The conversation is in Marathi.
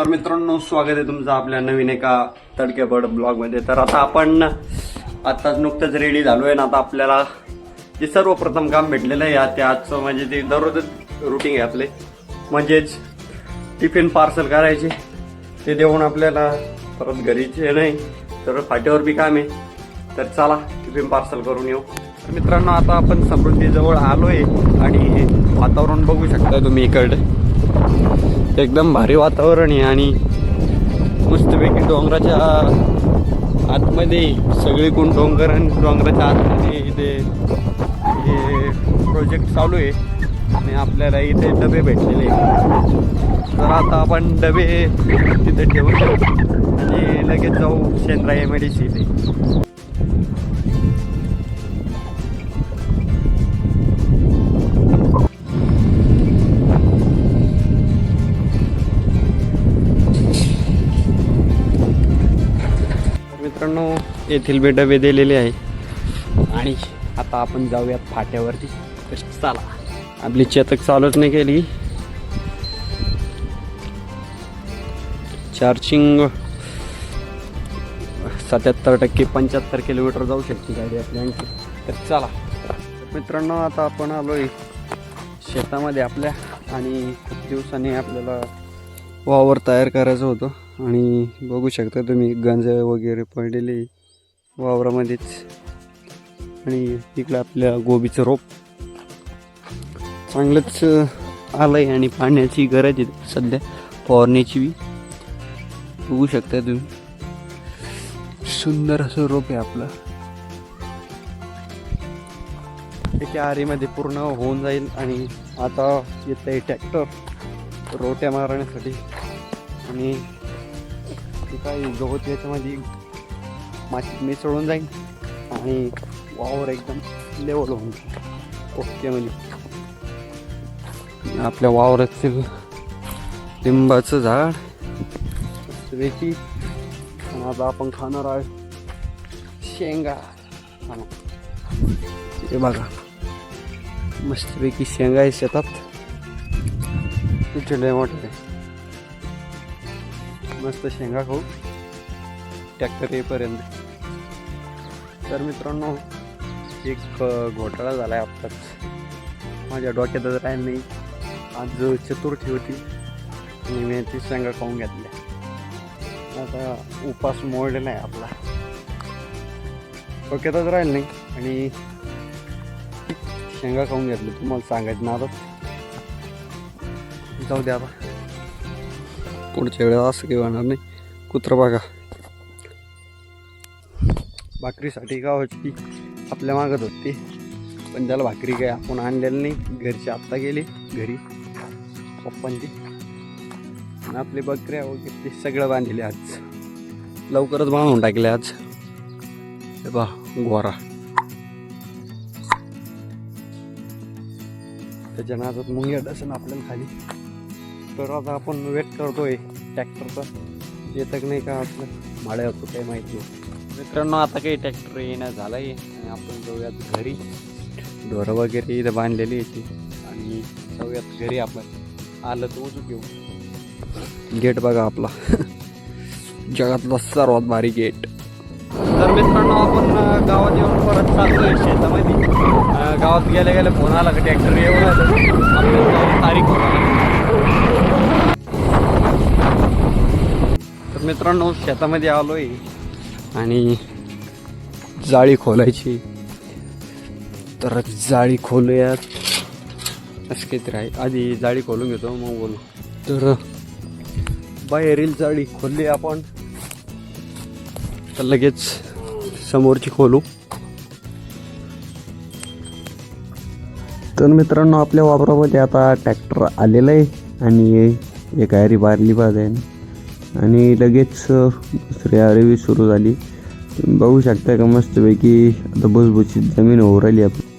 तर मित्रांनो स्वागत आहे तुमचं आपल्या नवीन एका तडकेबड ब्लॉगमध्ये. तर आता आपण आत्ताच नुकतंच रेडी झालो आहे ना आता आपल्याला जे सर्वप्रथम काम भेटलेलं आहे या- आजचं म्हणजे ते दररोज रुटीन आहे आपले. म्हणजेच टिफिन पार्सल करायचे ते देऊन आपल्याला परत घरीचे नाही तर फाट्यावर बी काम आहे. तर चला टिफिन पार्सल करून येऊ. तर मित्रांनो आता आपण समृद्धीजवळ आलो आहे आणि वातावरण बघू शकता तुम्ही इकडे. एकदम भारी वातावरण आहे आणि मस्तपैकी डोंगराच्या आतमध्ये सगळीकडून डोंगर आणि डोंगराच्या आतमध्ये इथे हे प्रोजेक्ट चालू आहे. आणि आपल्याला इथे डबे भेटलेले तर आता आपण डबे तिथे ठेवू आणि लगेच जाऊ शेंद्रा एम आय सी इथे मित्रांनो येथील बेडबे दिलेले आहे. आणि आता आपण जाऊयात फाट्यावरती. चला. आपली चेतक चालूच नाही केली. चार्जिंग सत्याहत्तर टक्के पंच्याहत्तर किलोमीटर जाऊ शकते गाडी आपली आणखी. तर चला. मित्रांनो आता आपण आलो आहे शेतामध्ये आपल्या. आणि खूप दिवसांनी आपल्याला वावर तयार करायचं होतं. आणि बघू शकता तुम्ही गंज वगैरे पडलेले वावरामध्येच. आणि इकडं आपल्या गोबीचं रोप. चांगलंच आलं आहे आणि पाण्याची गरज आहे सध्या फवारण्याची बी. बघू शकता तुम्ही. सुंदर असं रोप आहे आपलं. त्याच्या आरीमध्ये पूर्ण होऊन जाईल आणि आता येत आहे ट्रॅक्टर रोट्या मारण्यासाठी. आणि बाकी काय गवत याच्यामध्ये मातीत मिसळून जाईल आणि वावर एकदम लेवल होऊन जाईल. ओके म्हणजे. आपल्या वावरातील लिंबाचं झाड मस्तपैकी आणि आता आपण खाणार आहोत शेंगा. हा. हे बघा. मस्तपैकी शेंगा आहे शेतात. मोठे. आहे. मस्त शेंगा खाऊ. ट्रॅक्टर येईपर्यंत. तर मित्रांनो एक घोटाळा झाला आहे आत्ताच. माझ्या डोक्यातच राहील नाही. आज चतुर्थी होती. आणि मी ती शेंगा खाऊन घेतल्या. आता उपास मोडलेला आहे आपला. डोक्यातच राहील नाही आणि शेंगा खाऊन घेतलं तुम्हाला सांगायचं ना आता जाऊ द्या आता. पुढच्या वेळेला असं काही होणार नाही. कुत्र बघा. भाकरीसाठी गावाची आपल्या मागत होती पण त्याला भाकरी काय आपण आणलेलं नाही. घरची आत्ता गेली. घरी. पप्पांची. आणि आपली बकऱ्या वगैरे ते सगळं बांधले आज. लवकरच बांधून टाकले आज. बा गोरा त्याच्या नादात मुंग्या डसन आपल्याला खाली. तर आता आपण वेट करतोय ट्रॅक्टरचा येतं की नाही का आपलं? माड्या होतो काही माहिती? नाही मित्रांनो आता काही ट्रॅक्टर येणं झालं आहे आणि आपण जाऊयात घरी. ढोरं वगैरे इथं बांधलेली येते आणि जाऊयात घरी आपण. आलं तर उजू घेऊ. गेट बघा आपला. जगातला सर्वात भारी गेट. तर मित्रांनो आपण गावात येऊन परत चाललोय शेतामध्ये. गावात गेल्या गेल्या फोन आला का ट्रॅक्टर येऊन आलं आपल्याला जाऊन तारीख होणार. मित्रांनो शेतामध्ये आलोय आणि जाळी खोलायची. तर जाळी खोलूयात. असं काहीतरी आहे. आधी जाळी खोलून घेतो मग बोलू. तर बाहेरील जाळी खोलली आपण. तर लगेच समोरची खोलू. तर मित्रांनो आपल्या वापरामध्ये आता ट्रॅक्टर आलेला आहे आणि एक आयरी बारली बाज आहे आणि लगेच दुसरी आरवी सुरू झाली. बघू शकता का मस्तपैकी आता भुसभुशीत जमीन होऊ राहिली आपली.